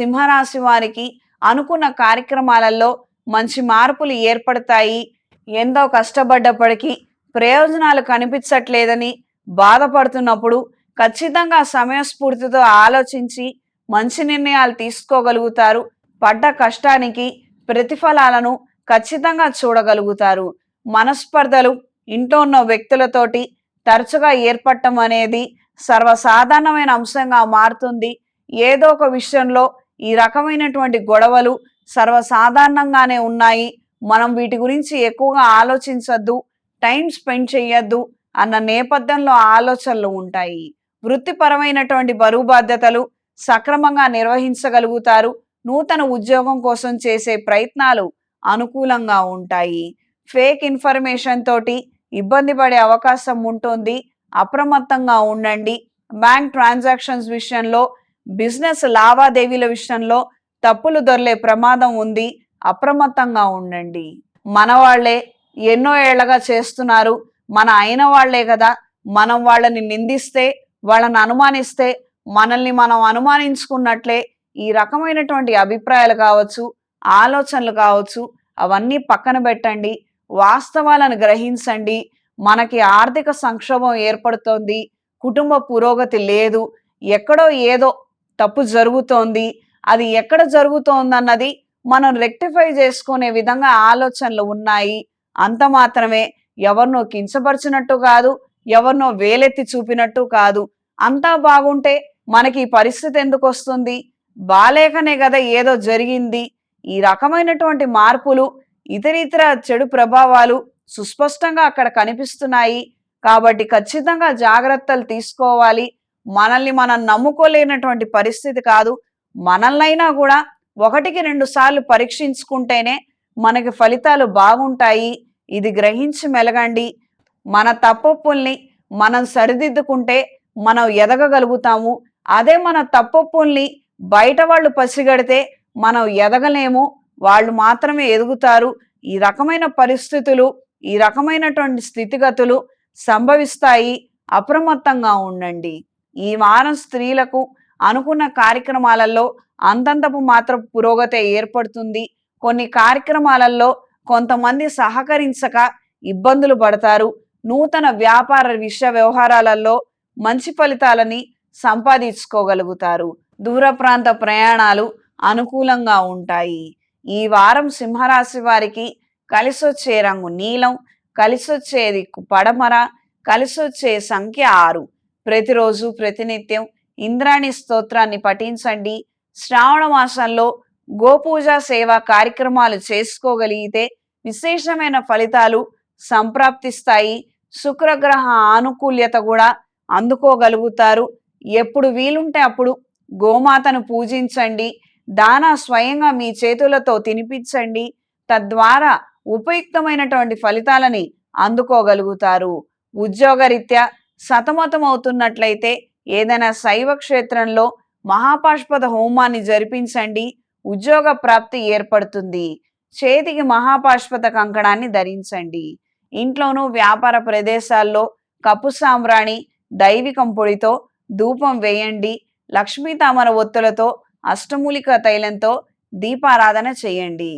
సింహరాశి వారికి అనుకున్న కార్యక్రమాలలో మంచి మార్పులు ఏర్పడతాయి. ఎంతో కష్టపడ్డప్పటికీ ప్రయోజనాలు కనిపించట్లేదని బాధపడుతున్నప్పుడు ఖచ్చితంగా సమయస్ఫూర్తితో ఆలోచించి మంచి నిర్ణయాలు తీసుకోగలుగుతారు. పడ్డ కష్టానికి ప్రతిఫలాలను ఖచ్చితంగా చూడగలుగుతారు. మనస్పర్ధలు ఇంట్లో ఉన్న వ్యక్తులతోటి తరచుగా ఏర్పడటం అనేది సర్వసాధారణమైన అంశంగా మారుతుంది. ఏదో ఒక విషయంలో ఈ రకమైనటువంటి గొడవలు సర్వసాధారణంగానే ఉన్నాయి. మనం వీటి గురించి ఎక్కువగా ఆలోచించద్దు టైం స్పెండ్ చేయొద్దు అన్న నేపథ్యంలో ఆలోచనలు ఉంటాయి. వృత్తిపరమైనటువంటి బరువు బాధ్యతలు సక్రమంగా నిర్వహించగలుగుతారు. నూతన ఉద్యోగం కోసం చేసే ప్రయత్నాలు అనుకూలంగా ఉంటాయి. ఫేక్ ఇన్ఫర్మేషన్ తోటి ఇబ్బంది పడే అవకాశం ఉంటుంది. అప్రమత్తంగా ఉండండి. బ్యాంక్ ట్రాన్సాక్షన్స్ విషయంలో బిజినెస్ లావాదేవీల విషయంలో తప్పులు దొరలే ప్రమాదం ఉంది అప్రమత్తంగా ఉండండి. మన వాళ్ళే ఎన్నో ఏళ్ళగా చేస్తున్నారు మన అయిన వాళ్ళే కదా. మనం వాళ్ళని నిందిస్తే వాళ్ళని అనుమానిస్తే మనల్ని మనం అనుమానించుకున్నట్లే ఈ రకమైనటువంటి అభిప్రాయాలు కావచ్చు ఆలోచనలు కావచ్చు అవన్నీ పక్కన పెట్టండి. వాస్తవాలను గ్రహించండి. మనకి ఆర్థిక సంక్షోభం ఏర్పడుతోంది కుటుంబ పురోగతి లేదు ఎక్కడో ఏదో తప్పు జరుగుతోంది అది ఎక్కడ జరుగుతోందన్నది మనం రెక్టిఫై చేసుకునే విధంగా ఆలోచనలు ఉన్నాయి. అంత మాత్రమే ఎవరినో కించపరిచినట్టు కాదు ఎవరినో వేలెత్తి చూపినట్టు కాదు. అంతా బాగుంటే మనకి ఈ పరిస్థితి ఎందుకు వస్తుంది? బాలేకనే కదా ఏదో జరిగింది. ఈ రకమైనటువంటి మార్పులు ఇతరితర చెడు ప్రభావాలు సుస్పష్టంగా అక్కడ కనిపిస్తున్నాయి. కాబట్టి ఖచ్చితంగా జాగ్రత్తలు తీసుకోవాలి. మనల్ని మనం నమ్ముకోలేనటువంటి పరిస్థితి కాదు. మనల్నైనా కూడా ఒకటికి రెండు సార్లు పరీక్షించుకుంటేనే మనకి ఫలితాలు బాగుంటాయి. ఇది గ్రహించి మెలగండి. మన తప్పొప్పుల్ని మనం సరిదిద్దుకుంటే మనం ఎదగగలుగుతాము. అదే మన తప్పొప్పుల్ని బయట వాళ్ళు పసిగడితే మనం ఎదగలేము. వాళ్ళు మాత్రమే ఎదుగుతారు. ఈ రకమైన పరిస్థితులు ఈ రకమైనటువంటి స్థితిగతులు సంభవిస్తాయి. అప్రమత్తంగా ఉండండి. ఈ వారం స్త్రీలకు అనుకున్న కార్యక్రమాలలో అంతంతపు మాత్రం పురోగతి ఏర్పడుతుంది. కొన్ని కార్యక్రమాలలో కొంతమంది సహకరించక ఇబ్బందులు పడతారు. నూతన వ్యాపార విషయ వ్యవహారాలలో మంచి ఫలితాలని సంపాదించుకోగలుగుతారు. దూర ప్రాంత ప్రయాణాలు అనుకూలంగా ఉంటాయి. ఈ వారం సింహరాశి వారికి కలిసొచ్చే రంగు నీలం కలిసొచ్చే దిక్కు పడమర కలిసొచ్చే సంఖ్య ఆరు. ప్రతిరోజు ప్రతినిత్యం ఇంద్రాణి స్తోత్రాన్ని పఠించండి. శ్రావణ మాసంలో గోపూజ సేవా కార్యక్రమాలు చేసుకోగలిగితే విశేషమైన ఫలితాలు సంప్రాప్తిస్తాయి. శుక్రగ్రహ ఆనుకూల్యత కూడా అందుకోగలుగుతారు. ఎప్పుడు వీలుంటే అప్పుడు గోమాతను పూజించండి. దాన స్వయంగా మీ చేతులతో తినిపించండి. తద్వారా ఉపయుక్తమైనటువంటి ఫలితాలని అందుకోగలుగుతారు. ఉద్యోగరీత్యా సతమతం అవుతున్నట్లయితే ఏదైనా శైవ క్షేత్రంలో మహాపాష్పద హోమాన్ని జరిపించండి ఉద్యోగ ప్రాప్తి ఏర్పడుతుంది. చేతికి మహాపాష్పత కంకణాన్ని ధరించండి. ఇంట్లోనూ వ్యాపార ప్రదేశాల్లో కప్పు సాంబ్రాణి దైవికం పొడితో ధూపం వేయండి. లక్ష్మీ తామర ఒత్తులతో అష్టమూలిక తైలంతో దీపారాధన చేయండి.